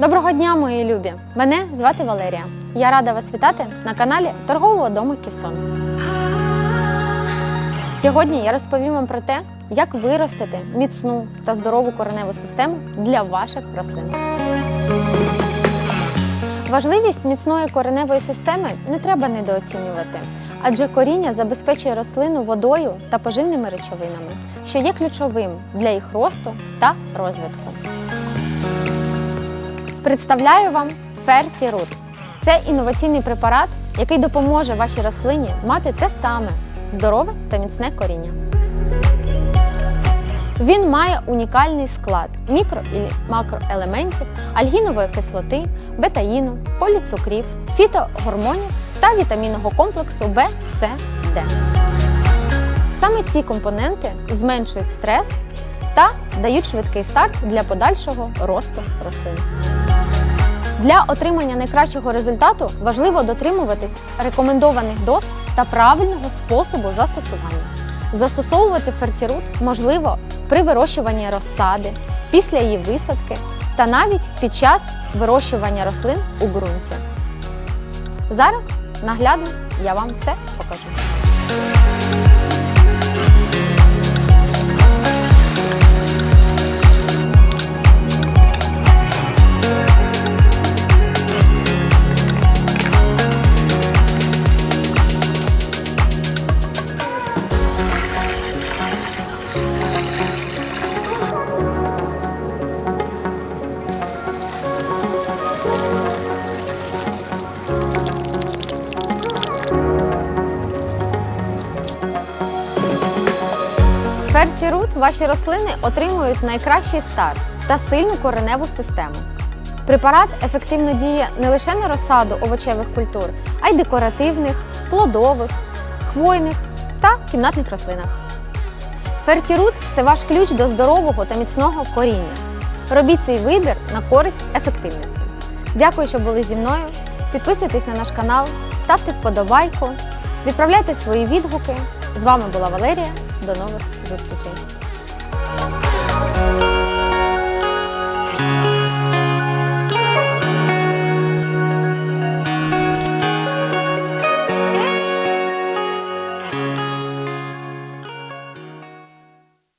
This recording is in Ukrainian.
Доброго дня, мої любі! Мене звати Валерія. Я рада вас вітати на каналі торгового дому Кісон. Сьогодні я розповім вам про те, як виростити міцну та здорову кореневу систему для ваших рослин. Важливість міцної кореневої системи не треба недооцінювати, адже коріння забезпечує рослину водою та поживними речовинами, що є ключовим для їх росту та розвитку. Представляю вам Ferti Це інноваційний препарат, який допоможе вашій рослині мати те саме здорове та міцне коріння. Він має унікальний склад мікро і макроелементів, альгінової кислоти, бетаїну, поліцукрів, фітогормонів та вітамінного комплексу В, С, Д. Саме ці компоненти зменшують стрес та дають швидкий старт для подальшого росту рослин. Для отримання найкращого результату важливо дотримуватись рекомендованих доз та правильного способу застосування. Застосовувати фертірут можливо при вирощуванні розсади, після її висадки та навіть під час вирощування рослин у ґрунті. Зараз наглядно я вам все покажу. З Фертірут ваші рослини отримують найкращий старт та сильну кореневу систему. Препарат ефективно діє не лише на розсаду овочевих культур, а й декоративних, плодових, хвойних та кімнатних рослинах. Фертірут це ваш ключ до здорового та міцного коріння. Робіть свій вибір на користь ефективності. Дякую, що були зі мною. Підписуйтесь на наш канал, ставте вподобайку, відправляйте свої відгуки. З вами була Валерія. До нових зустрічей!